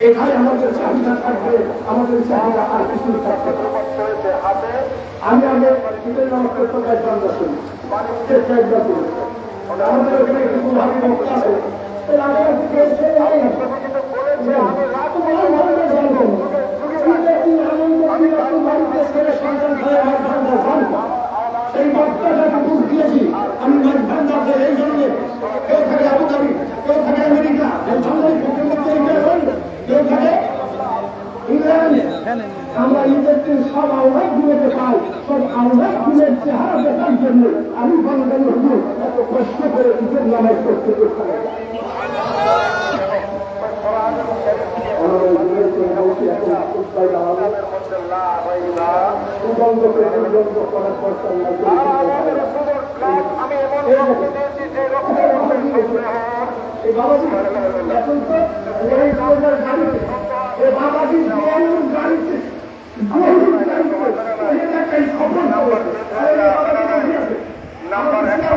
এখানে আমাদের চাহিদা থাকবে, আমাদের চাহিদা আর কিছু থাকবে। আমি আগে প্রকাশ বন্ধ করি আমাদের ওখানে একটু ভাবি আমরা দিন সব আল্লাহ গুলোকে পাই, সব আল্লাহ গুলের চেহারা দেখার জন্য আমি বাঙালি হুজুর এত কষ্ট করে ঈদের নামাজ করতে করতে এই বাবাজি গরুর গাড়িতে গরুর গাড়িতে এই এলাকায় সফর করে আরে বাবাজি আছে নাম্বার একটা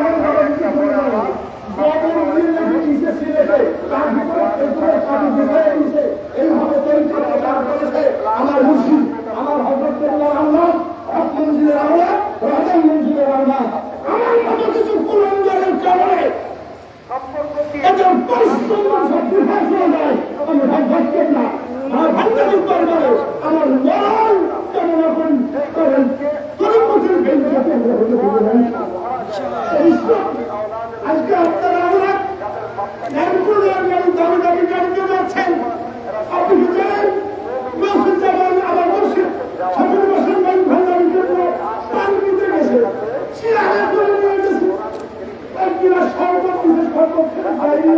আমার মুসলিম আমার হজরত আল্লাহ হক মঞ্জিলের আল্লাহ রাজা মঞ্জিলের আল্লাহ আমার মতো কিছু কুলঙ্গারের কারণে এদের পরিশ্রম শক্তি হাসিয়ে যায় আমি ভাগ ভাগছেন না আমার ভাগ্যের দরবারে আমার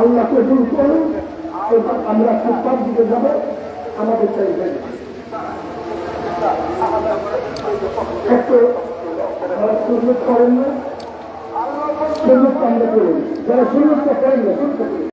আল্লাহ কবুল করুন, এবার আমরা সুপার দিকে যাব, আমাদের চাইবেন একটু করেন না। সুযোগ আমরা করুন যারা সুযোগটা করেন না।